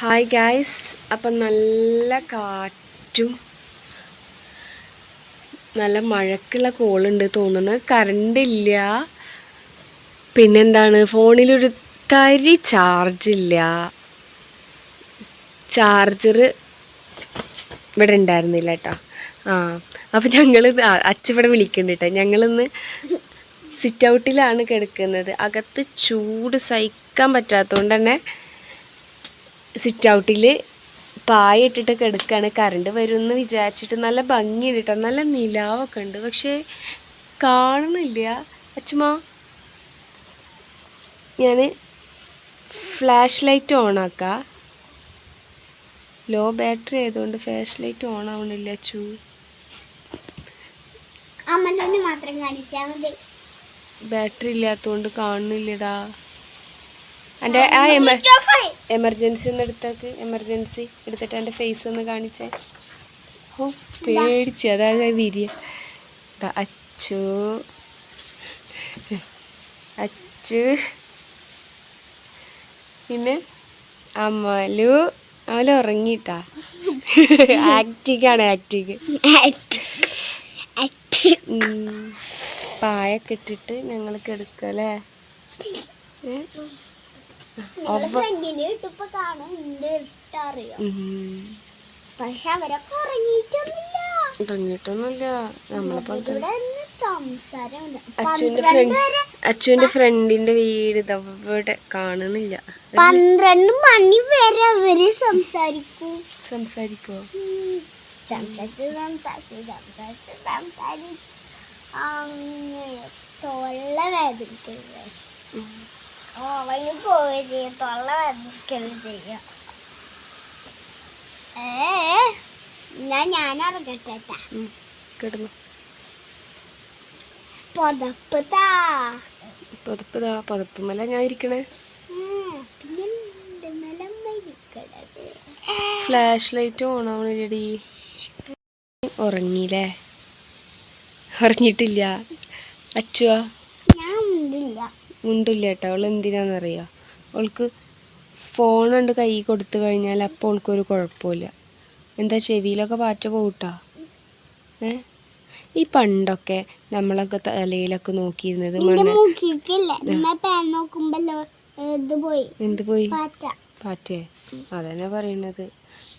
Hi guys അപ്പം നല്ല കാറ്റും നല്ല മഴക്കുള്ള കോളുണ്ട് തോന്നുന്നു. കറണ്ട് ഇല്ല. പിന്നെന്താണ്? ഫോണിലൊരു തരി ചാർജില്ല ചാർജർ ഇവിടെ ഉണ്ടായിരുന്നില്ല കേട്ടോ ആ അപ്പം ഞങ്ങൾ അച്ചിവിടെ വിളിക്കുന്നുണ്ട് കേട്ടോ ഞങ്ങളിന്ന് സിറ്റ് ഔട്ടിലാണ് കിടക്കുന്നത്. അകത്ത് ചൂട് സഹിക്കാൻ പറ്റാത്തതുകൊണ്ട് തന്നെ സിറ്റ് ഔട്ടിൽ പായ ഇട്ടിട്ട് കിടക്കുകയാണ് കറണ്ട് വരുമെന്ന് വിചാരിച്ചിട്ട് നല്ല ഭംഗിയുണ്ട് കേട്ടോ നല്ല നിലാവൊക്കെ ഉണ്ട്. പക്ഷേ കാണുന്നില്ല. അച്ഛമ്മ. ഞാൻ ഫ്ലാഷ് ലൈറ്റ് ഓൺ ആക്കാം. ലോ ബാറ്ററി ആയതുകൊണ്ട് ഫ്ലാഷ് ലൈറ്റ് ഓൺ ആവണില്ല അച്ചു. ബാറ്ററി ഇല്ലാത്തതുകൊണ്ട് കാണുന്നില്ലടാ. എന്റെ ആ എമർ. എമർജൻസി ഒന്ന് എടുത്തേക്ക്. എമർജൻസി എടുത്തിട്ട് എന്റെ ഫേസ് ഒന്ന് കാണിച്ചേ. ഓ പേടിച്ച്. അതായത് വിരിയ അച്ചു. അച്ചു. പിന്നെ അമലു. അമല ഉറങ്ങിട്ടാ ആക്ടിക്കാണ് ആക്ടിക്ക് പായൊക്കെ ഇട്ടിട്ട് ഞങ്ങൾക്ക് എടുക്കല്ലേ ഏ? പക്ഷെ അവരൊക്കെ ഉറങ്ങിയിട്ടൊന്നുമില്ല ഉറങ്ങിയിട്ടൊന്നുമില്ല ഫ്രണ്ട് അച്ചുവിന്റെ ഫ്രണ്ടിന്റെ വീട് ഇതവിടെ ഇവിടെ കാണുന്നില്ല. പന്ത്രണ്ട് മണി വരെ അവർ സംസാരിക്കൂ. സംസാരിക്കോ സംസാരിച്ചു സംസാരിച്ച് സംസാരിച്ച് സംസാരിച്ച് അങ്ങനെ തൊള്ള വേദനിക്കരുത്. അവന് പോയി തൊള്ള വേദനിക്കരുത് ചെയ്യാം. ഏ എന്നാ ഞാൻ പുതപ്പ് താ പുതപ്പ് ഇരിക്കണേ ഫ്ലാഷ് ലൈറ്റ് ഓൺ ചെടി ഉറങ്ങിയില്ലേ? ഉറങ്ങിയിട്ടില്ല. അച്ചുവാ. മുണ്ടില്ല കേട്ടോ. അവൾ എന്തിനാണെന്നറിയോ അവൾക്ക് ഫോൺ ഉണ്ട് കൈ കൊടുത്തു കഴിഞ്ഞാൽ അപ്പോൾ അവൾക്കൊരു കുഴപ്പമില്ല. എന്താ ചെവിയിലൊക്കെ പാറ്റ പോകട്ടാ ഏ? ഈ പണ്ടൊക്കെ നമ്മളൊക്കെ തലയിലൊക്കെ നോക്കിയിരുന്നത് പോയി. എന്ത് പോയി? പാറ്റ. പാറ്റേ? അതന്നെ പറയണത്.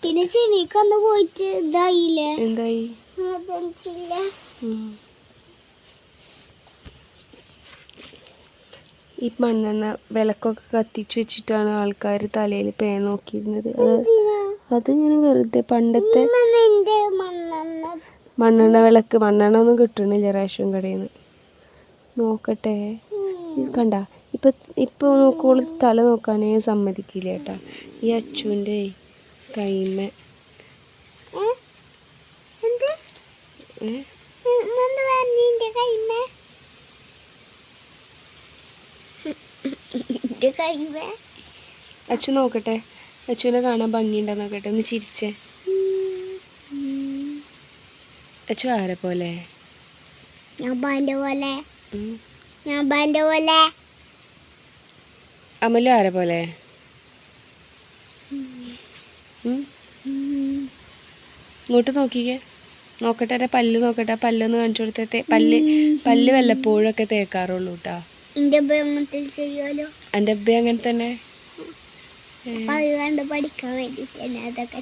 പിന്നെ ചെവിക്കൊന്ന് പോയിട്ട് ഇതായില്ലേ? എന്തായി? ഈ മണ്ണെണ്ണ വിളക്കൊക്കെ കത്തിച്ച് വെച്ചിട്ടാണ് ആൾക്കാർ തലയിൽ പേ നോക്കിയിരുന്നത്. അത് ഇങ്ങനെ വെറുതെ പണ്ടത്തെ മണ്ണെണ്ണ. വിളക്ക് മണ്ണെണ്ണ ഒന്നും കിട്ടണില്ല റേഷൻ കടയിൽ നിന്ന് നോക്കട്ടെ കണ്ട? ഇപ്പൊ ഇപ്പൊ നോക്കുമ്പോൾ തല നോക്കാനേ സമ്മതിക്കില്ല കേട്ടാ. ഈ അച്ചുവിന്റെ കൈമ. ഏ? എന്ത് ഏ? എന്ത് നിന്റെ കൈമേ എന്റെ കൈമേ അച്ചു നോക്കട്ടെ. അച്ചുവിനെ കാണാൻ ഭംഗിയുണ്ടോ നോക്കട്ടെ. ഒന്ന് ചിരിച്ചേ. അച്ചു ആരെ പോലെ? ഞാൻ പോലെ. ഞാൻ പോലെ. അമലു ആരെ പോലെ? ഇങ്ങോട്ട് നോക്കിക്കേ. നോക്കട്ടെ പല്ല് നോക്കട്ടെ. പല്ലൊന്ന് കാണിച്ചു കൊടുത്തേ. പല്ല് പല്ല് വല്ലപ്പോഴൊക്കെ തേക്കാറുള്ളൂ കേട്ടോ എന്റെ അബ്ബ അങ്ങനെ തന്നെ? പഠിക്കാൻ വേണ്ടിട്ട് തന്നെ അതൊക്കെ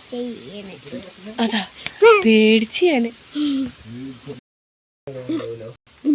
അതാ പേടിച്ച് ഞാൻ